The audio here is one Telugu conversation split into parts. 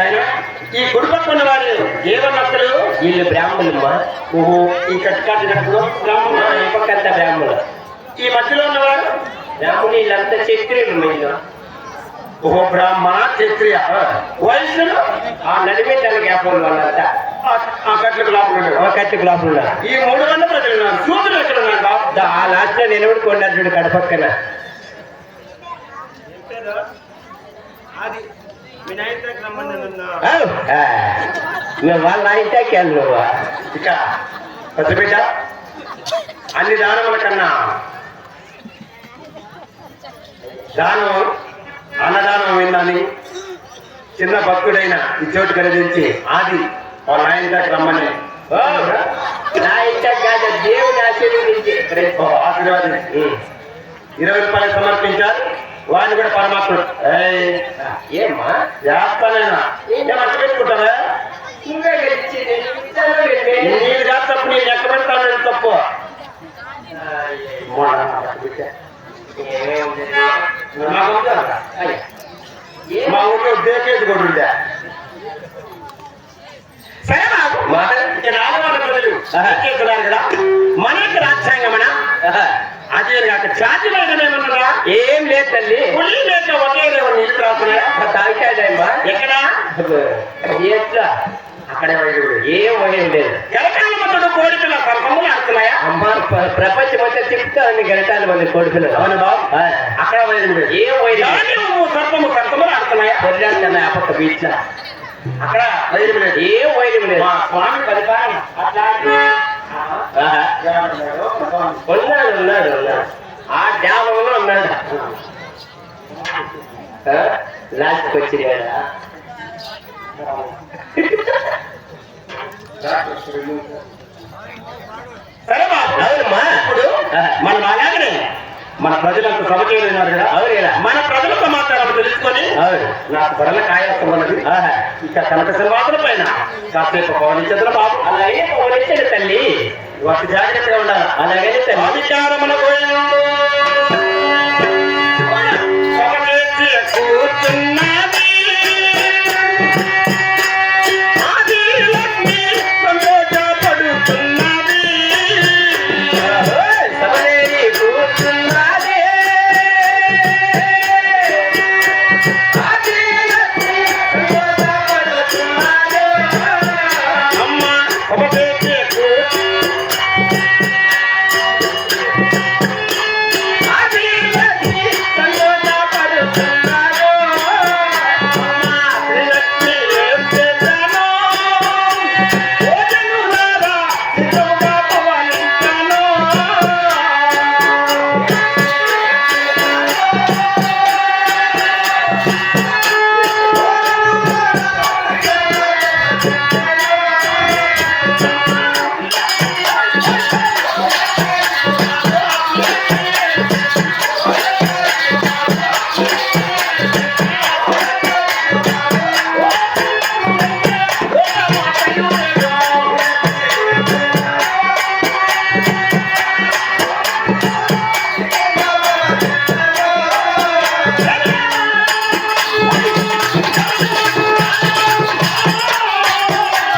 ఆయన ఈ పక్కన వారు ఏమన్నప్పుడు వీళ్ళు బ్రాహ్మణులమ్మా ఓహో ఈ కట్టుకాటినప్పుడు ఆ, ఈ పక్కంతా బ్రాహ్మణులు ఈ మధ్యలో ఉన్నవారు బ్రాహ్మణులు వీళ్ళంతా క్షత్రియులు మీరు ఓహో బ్రాహ్మణ క్షత్రియ. వయసులు ఆ నడిమే తన గ్యాపం వాళ్ళంతా ఆ కట్లకు లోపల ఒక కత్తి లోపల. ఈ మూడు వందల ప్రజలు ఉన్నారు. సూదులు ఎక్కడ దా- ఆ లాస్ట్లో నిలబడుకున్నారు చూడు కడపక్కన అది వాళ్ళ ఇంటికి వెళ్ళు నువ్వు. ఇక పెద్దబిడ్డ అన్ని దానముల కన్నా దానం అన్నదానం విన్నాని చిన్న భక్తుడైన ఈ చోటు ఆది వాళ్ళ ఆయన దగ్గర రమ్మని. నా ఇంట కాదు దేవుని ఆశీర్వదించి. ఓ, ఇరవై రూపాయలు సమర్పించారు వాడిని కూడా పరమాత్ముడు. ఏమ్మా? చేస్తానైనా పెట్టుకుంటావా? నేను ఇస్తాను వెళ్ళి. నేను కాదు తప్పు నేను ఎక్కడ పెడతాను తప్పు? మా ఊళ్ళో దేకేది కూడా కదా? మన రాజ్యాంగమన. అదే కాక ఏమన్నారా ఏం లేదు తల్లి. పులి లేక ఒకే నీళ్ళు ఎక్కడ? ఎట్లా? అక్కడే వైద్యుడు ఏం వయం లేదు. కరకాల మతుడు కోరికల సర్పములు ఆడుతున్నాయా? అమ్మా ప్ర- ప్రపంచం అంతా తిప్పుతా ఉంది గరటాలు మంది కొడుకులు అవును బాబు. అక్కడ వైద్యుడు ఏం వైద్యం సర్పము సర్పములు ఆడుతున్నాయా? కొట్లాడుతున్నా ఆ పక్క బీచ్ అక్కడ వైద్యుడు లేదు. ఏం వైద్యం లేదు. స్వామి పరిపాలన. అట్లాంటి ఆహా. ఉన్నాడు ఉన్నాడు ఉన్నాడు. ఆ ఆ? లాస్ట్కి బాబు అవునమ్మా ఇప్పుడు మనం అలాగనే మన ప్రజలంతా కదా? అవును కదా? మన ప్రజల సమాచారం తెలుసుకొని. నాకు బరల కాయసం ఉన్నది. ఇక కనక సింహాసన పైన. కాసేపు పవనించదుల బాబు. అలాగే పోనిచ్చాడు తల్లి. వాటి జాగ్రత్తగా ఉండాలి? అలాగే తల్లి. ఒకటేసి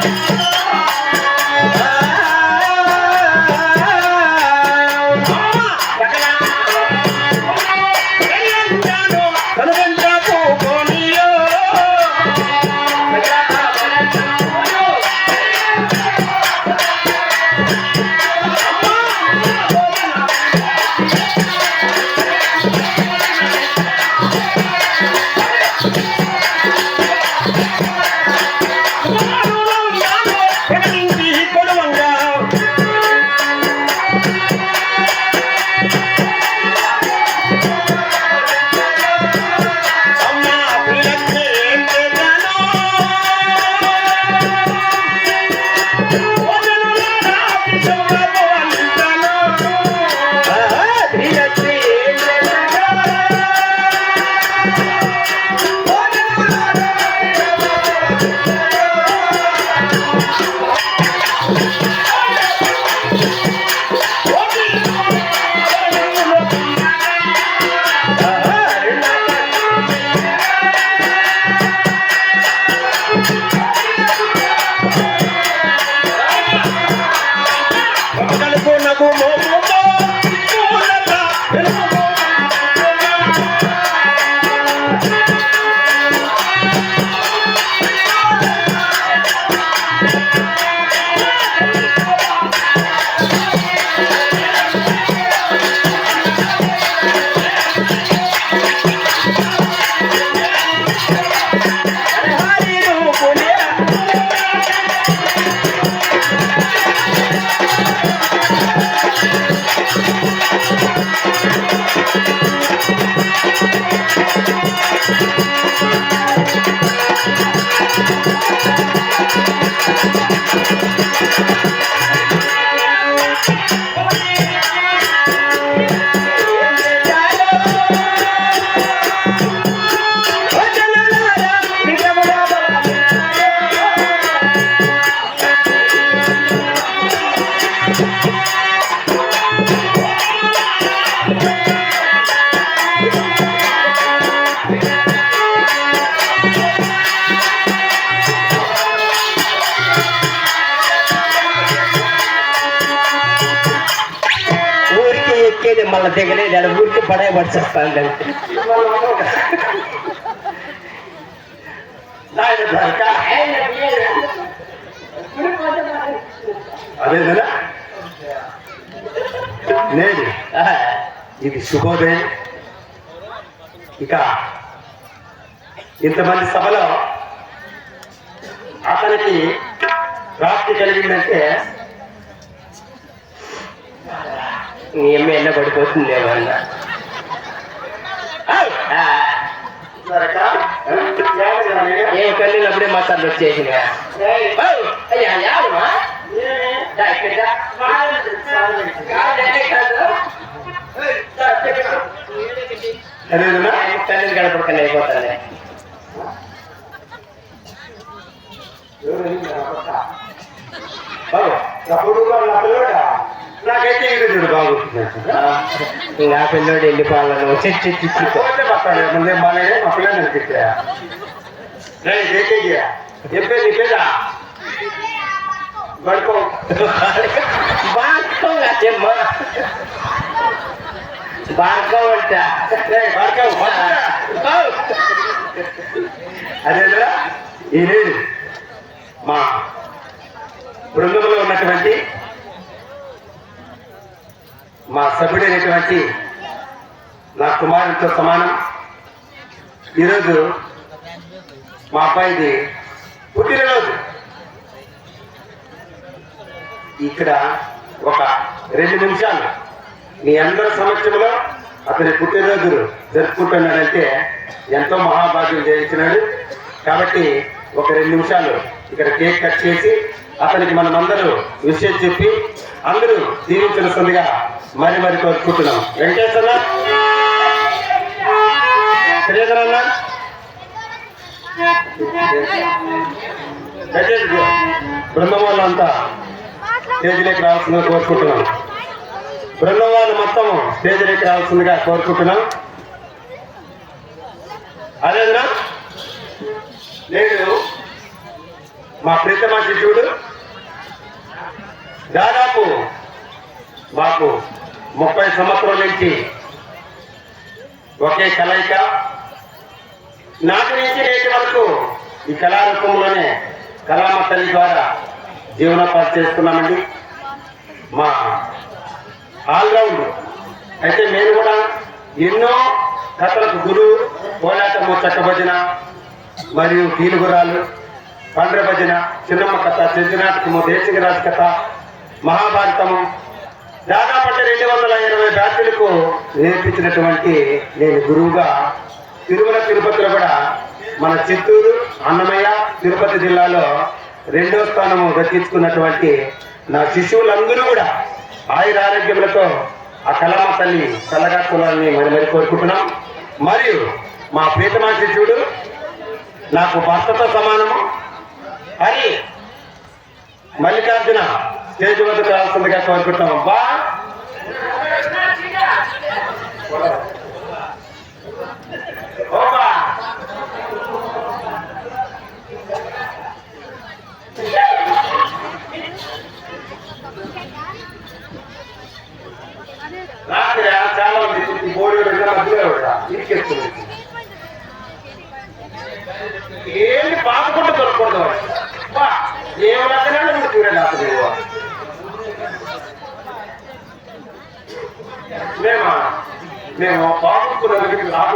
Yeah. ఎక్కేది మళ్ళీ దిగలేదు అలా ఊరికి పడాయి పడిచేస్తాను ద్వారక. అదే కదా? లేదు ఇది శుభోదయం. ఇక ఇంతమంది సభలో అతనికి ప్రాప్తి కలిగిందంటే నీ అమ్మ ఎన్న పడిపోతుంది ఏమన్నా ఏ వచ్చేసిన. కాదు, అంటే కాదు. అదేనా కళ్ళు గడపడకనే అయిపోతానే బాబు. అప్పుడు నా పిల్లడా నాకైతే ఇది చూడు బాగుంటుంది నా పిల్లోడు వెళ్ళిపోవాలను చెట్టు చిచ్చుకో పోతే పట్టాలి ముందే బాగానే మా పిల్లలు అనిపిస్తా రే దేకేజీ చెప్పే నీ పేద పడుకో బాగా చెమ్మా అదేనా ఈ లేదు మా బృందంలో ఉన్నటువంటి మా సభ్యుడైనటువంటి నా కుమారుడితో సమానం. ఈరోజు మా అబ్బాయిది పుట్టినరోజు. ఇక్కడ ఒక రెండు నిమిషాలు. మీ అందరి సమక్షంలో అతని పుట్టినరోజు జరుపుకుంటున్నాడంటే ఎంతో మహాభాగ్యం చేయించినాడు కాబట్టి ఒక రెండు నిమిషాలు ఇక్కడ కేక్ కట్ చేసి అతనికి మనం అందరూ విషయం చెప్పి అందరూ దీవించవలసిందిగా మరి మరి కోరుకుంటున్నాం. వెంకటేశ్వర శ్రీధర్ అన్న దయచేసి బృందం వాళ్ళంతా స్టేజ్లోకి రావాల్సిందిగా కోరుకుంటున్నాం. బృందవాళ్ళు మొత్తం మొత్తం స్టేజ్లోకి రావాల్సిందిగా కోరుకుంటున్నాం. అదేనా నేను మా ప్రీతమ శిష్యుడు. దాదాపు మాకు ముప్పై సంవత్సరాల నుంచి ఒకే కలయిక. నాటి నుంచి నేటి వరకు ఈ కళారూపంలోనే కళామ తల్లి ద్వారా జీవనోపాధి చేస్తున్నామండి. మా ఆల్రౌండర్. అయితే నేను కూడా ఎన్నో కథలకు గురువు కోలాటము చక్క భజన మరియు కీలుగురాలు పండ్ర భజన చిన్నమ్మ కథ చెంచునాటకము దేశింగరాజు కథ మహాభారతము దాదాపు రెండు వందల ఇరవై బ్యాచ్లకు నేర్పించినటువంటి నేను గురువుగా తిరుమల తిరుపతిలో కూడా మన చిత్తూరు అన్నమయ్య తిరుపతి జిల్లాలో రెండో స్థానము దక్కించుకున్నటువంటి నా శిష్యులందరూ కూడా ఆయుర ఆరోగ్యములతో ఆ కళామ తల్లి చల్లగా కులాన్ని మరి మరి కోరుకుంటున్నాం. మరియు మా ప్రీతమా శిష్యుడు నాకు భర్తతో సమానము. అని మల్లికార్జున స్టేజ్ వద్దకు రావాల్సిందిగా కోరుకుంటున్నాం. బా!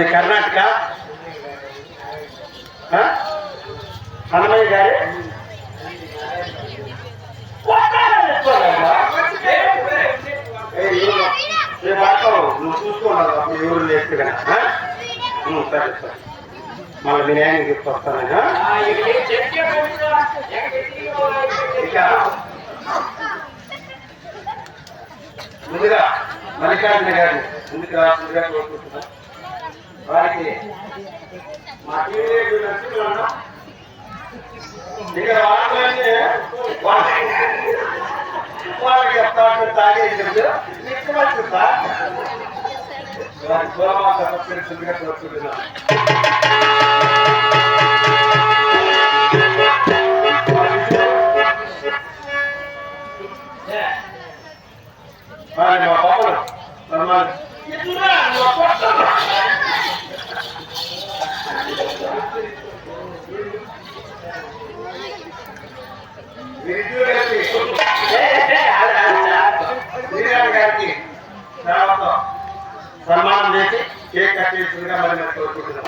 మనది కర్ణాటక. అన్నమయ్య గారు? గారి రేపు నువ్వు చూసుకోవాలి ఎవరు లేదు కదా సరే సరే. మళ్ళీ మీ తీసుకొస్తానని ముందుగా మల్లికార్జున గారిని ముందుకు రాసిందిగా కోరుకుంటున్నాం. వారికి మా టీవీ నచ్చుతున్నాం ఇక్కడ వాళ్ళని వాళ్ళకి చెప్తా ఉంటే తాగేది నీకు గోమాత సన్మానం చేసి కేక్ కట్ చేసిందిగా మరి కోరుకుంటున్నాం.